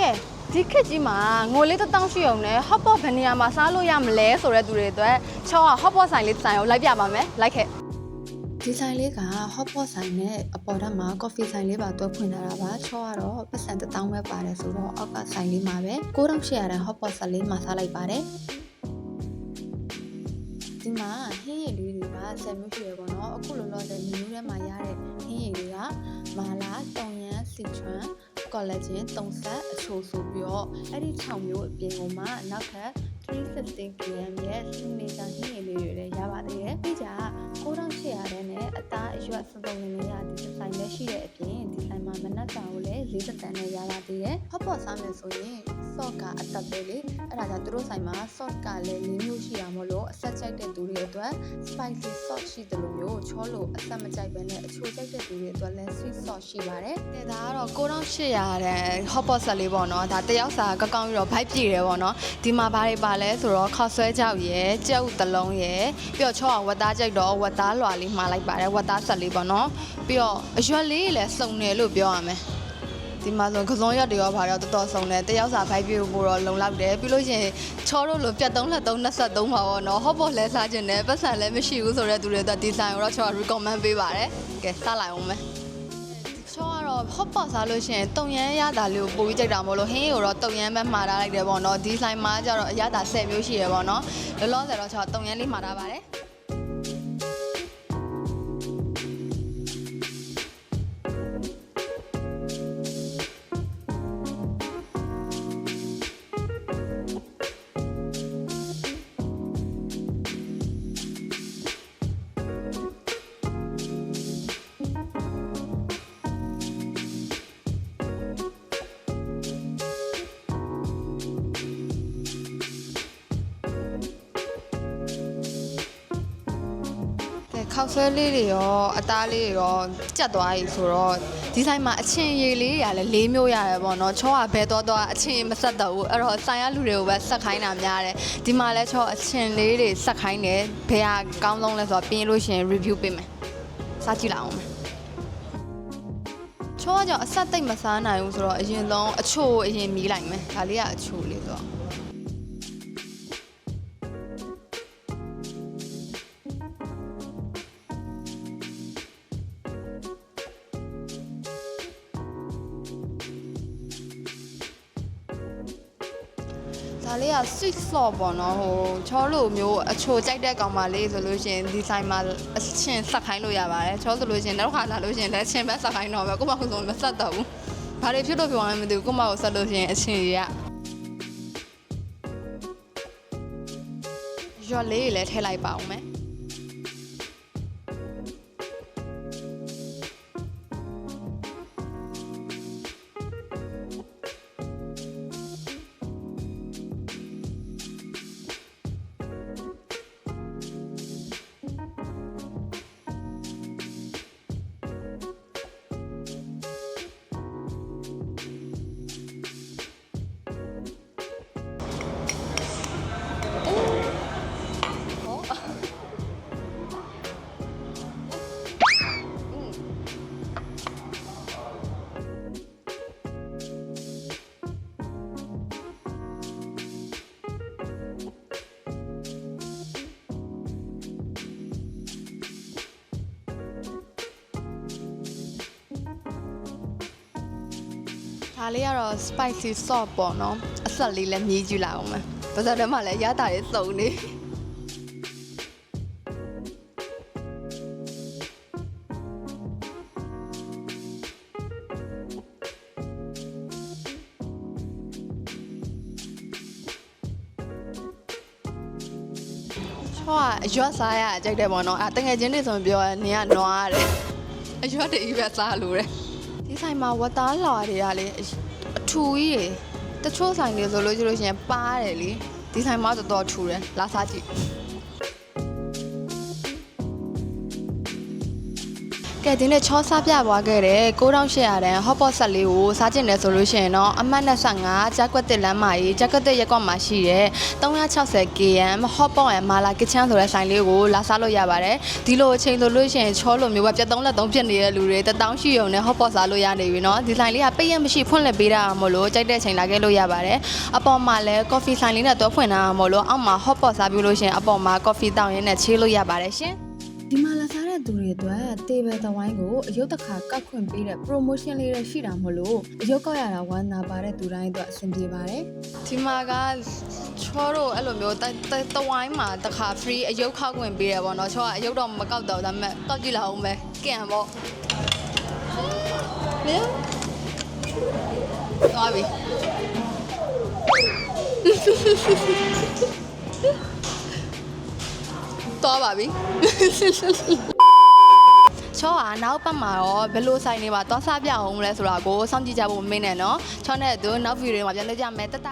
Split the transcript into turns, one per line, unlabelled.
ကဲဒီခစ်ကြီးမှာငိုလေးတစ်တောင်းရှိအောင်နဲ့ hot pot ဘယ်နေရာမှာစားလို့ရမလဲဆိုတဲ့သူတွေအတွက်ချောက hot pot ဆိုင်လေးဆိုင်ကိုလိုက်ပြပါမယ်လိုက်ခဲ့ဒီဆိုင်လေးက hot pot ဆိုင်နဲ့အပေါ်ဓာတ်မှာ coffee ဆိုင်လေးပါတွဲဖွင့်ထားတာပါချောကတော့ပတ်စံတစ်တောင်းပဲပါတယ်ဆိုတော့အောက်ကဆိုင်လေးမှာပဲ9800တန် hot pot ဆက်လေးမှာစားလိုက်ပါတယ်ဒီမှာဟင်းရည်လေးတွေကဆယ်မျိုးရှိရပေါ့နော်အခုလောလောဆယ်မျိုးထဲမှာရတဲ့ဟင်းရည်တွေကမာလာတုံရန်စီချွမ် ကော်လာဂျင်တုံဆက်အချိုဆိုပြီးတော့အဲ့ဒီ6မျိုးအပြင်ကမှနောက်ထပ်315 gram ရဲ့ signature ဟင်းရည်လေးတွေလည်းရပါသေးတယ်ပြီးကြ9800တန်းနဲ့အသားအရွက်စုံစုံလေးရဒီဆိုင်လည်းရှိတဲ့အပြင်ဒီဆိုင်မှာမနက်စာကိုလည်း 40တန်းနဲ့ရပါသေးတယ်ဟော့ပေါ့စားမယ်ဆိုရင် sauce ကအသက်ပဲလေအဲ့ဒါကြောင့်သူတို့ဆိုင်မှာ sauce ကလည်း၄မျိုးရှိတာမို့လို့အဆက်ကြိုက်တဲ့သူတွေအတွက် spicy sauce ရှိတယ်လို့မျိုးချောလို့အဆက်မကြိုက်ဘဲနဲ့အချိုကြိုက်တဲ့သူတွေအတွက်လည်း sweet sauce ရှိပါတယ်။ဒါကတော့9800တဲ့ hot pot ဆက်လေးပေါ့နော်။ဒါတယောက်စာကောက်ကောက်ပြီးတော့ vibe ပြည့်တယ်ပေါ့နော်။ဒီမှာဘာတွေပါလဲဆိုတော့ခောက်ဆွဲကြောက်ရယ်၊ကြောက်တလုံးရယ်ပြီးတော့ချောအောင်ဝတ်သားကြိုက်တော့ဝတ်သားလွာလေးမှာလိုက်ပါတယ်ဝတ်သားဆက်လေးပေါ့နော်။ပြီးတော့အရွက်လေးလည်းစုံတယ်လို့ပြောရမယ်။ ဒီမှာဆိုကစုံရက်တွေရောဘာတော့တော်တော်ဆုံးတယ်တယောက်စာဖိုက်ပြဖို့တော့လုံလောက်တယ်ပြီးလို့ရှိရင်ချောတို့လိုပြတ်သုံးလက်သုံး23ပါပေါ့နော်ဟော့ပေါ်လဲစားခြင်းနဲ့ပတ်စံလည်းမရှိဘူးဆိုတဲ့သူတွေအတွက်ဒီဇိုင်းကိုတော့ချော recommend ပေးပါတယ်ကဲစလိုက်အောင်မယ်ချောကတော့ဟော့ပေါ်စားလို့ရှိရင်တုံရမ်းရတာလေးကိုပိုပြီးကြိုက်တာမဟုတ်လို့ဟင်းကိုတော့တုံရမ်းပဲမှာထားလိုက်တယ်ပေါ့နော်ဒီဇိုင်းမှာကျတော့အရသာ10မျိုးရှိရပေါ့နော်လောလောဆယ်တော့ချောတုံရမ်းလေးမှာထားပါတယ် ခောက်ဆွဲလေးတွေရောအသားလေးတွေရောကြက်သွားပြီဆိုတော့ဒီဆိုင်မှာအချင်းရည်လေးတွေကလည်း၄မျိုးရတယ်ပေါ့နော်ချောကဘဲတော့တော့အချင်းမဆက်တော့ဘူးအဲ့တော့ဆိုင်ရလူတွေကိုပဲဆက်ခိုင်းတာများတယ်ဒီမှာလည်းချောအချင်းလေးတွေဆက်ခိုင်းတယ်ဘယ်ဟာကောင်းဆုံးလဲဆိုတော့ပြင်လို့ရှရင် review ပေးမယ်စားကြည့်လိုက်အောင်မယ်ချောကကြောင့်အဆက်သိမ့်မစားနိုင်ဘူးဆိုတော့အရင်ဆုံးအချိုအရင်မီးလိုက်မယ်ဒါလေးကအချိုလေးဆိုတော့ ဒါလေးက sweet sauce ပေါ့နော်ဟိုချောလိုမျိုးအချိုကြိုက်တဲ့ကောင်မလေးဆိုလို့ရှိရင်ဒီဆိုင်မှာအချင်းဆက်ခိုင်းလို့ရပါတယ်ချောဆိုလို့ရှိရင်နောက်ခါလာလို့ရှိရင်လည်းအချင်းပဲဆက်ခိုင်းတော့ပဲကိုမဟုတ်ဆုံးမဆက်တော့ဘူးဘာတွေဖြစ်လို့ပြောရမလဲမသိဘူးကိုမကိုဆက်လို့ရှိရင်အချင်းကြီးကရွက်လေးတွေလည်းထည့်လိုက်ပါအောင်မယ် ဒါလေးကတော့ spicy sauce ပေါ့နော်အဆက်လေးလည်းမြည်ကြည့်လိုက်အောင်မယ်ပါဇက်ထဲမှာလည်းရတာလေးစုံနေချောကအရွက်စားရအကြိုက်တယ်ပေါ့နော်အဲတငယ်ချင်းတွေဆိုရင်ပြောရနေကနွားတယ်အရွက်တွေကြီးပဲစားလို့တယ်ဒီဆိုင်မှာဝတ်သားလာတွေကလေအ ထူကြီးတွေတချို့ဆိုင်တွေဆိုလို့ရှိလို့ရှိရင်ပါတယ်လေဒီဆိုင်မှာတော်တော်ထူတယ်လာစားကြည့် ကဲဒီနေ့ချောစားပြသွားခဲ့တဲ့9800တန် hot pot ဆက်လေးကိုစားကျင်တယ်ဆိုလို့ရှိရင်တော့အမှတ်25ဂျက်ကွက်တစ်လမ်းမကြီးဂျက်ကွက်တစ်ရက်ကွက်မှာရှိတဲ့360 km hot pot and mala kitchen ဆိုတဲ့ဆိုင်လေးကိုလာစားလို့ရပါတယ်ဒီလိုအချိန်ဆိုလို့ရှိရင်ချောလိုမျိုးပဲပြတ်သုံးလက်သုံးဖြစ်နေတဲ့လူတွေတတောင်းရှိုံနဲ့ hot pot စားလို့ရနေပြီเนาะဒီဆိုင်လေးကပိတ်ရမရှိဖွင့်လှစ်ပေးတာမို့လို့ကြိုက်တဲ့အချိန်လာခဲ့လို့ရပါတယ်အပေါ်မှာလည်း coffee ဆိုင်လေးနဲ့တော့ဖွင့်တာမို့လို့အောက်မှာ hot pot စားပြီးလို့ရှိရင်အပေါ်မှာ coffee တောင်းရင်းနဲ့ချေးလို့ရပါတယ်ရှင် ဒီမှာလာစားတဲ့သူတွေအတွက်တေဘယ်သဝိုင်းကိုအယုတ်တစ်ခါကောက်ခွင့်ပေးတဲ့ promotion လေးတွေရှိတာမို့လို့အယုတ်ကောက်ရတာဝမ်းသာပါတဲ့သူတိုင်းအတွက်အဆင်ပြေပါတယ်ဒီမှာကချောတို့အဲ့လိုမျိုးတတဝိုင်းမှာတစ်ခါ free အယုတ်ခောက်ခွင့်ပေးတယ်ပေါ့နော်ချောကအယုတ်တော့မကောက်တော့ဒါပေမဲ့ကောက်ကြည့်လာအောင်ပဲကံပေါ့မင်းသွားပြီ သွားပါပြီချောကနောက်ပတ်မှာရောဘယ်လိုဆိုင်နေမှာသွားစားပြအောင်လဲဆိုတာကိုစောင့်ကြည့်ကြဖို့မင်းနဲ့နော်ချောနဲ့အတူနောက်ဗီဒီယိုမှာပြန်တွေ့ကြမယ်တတ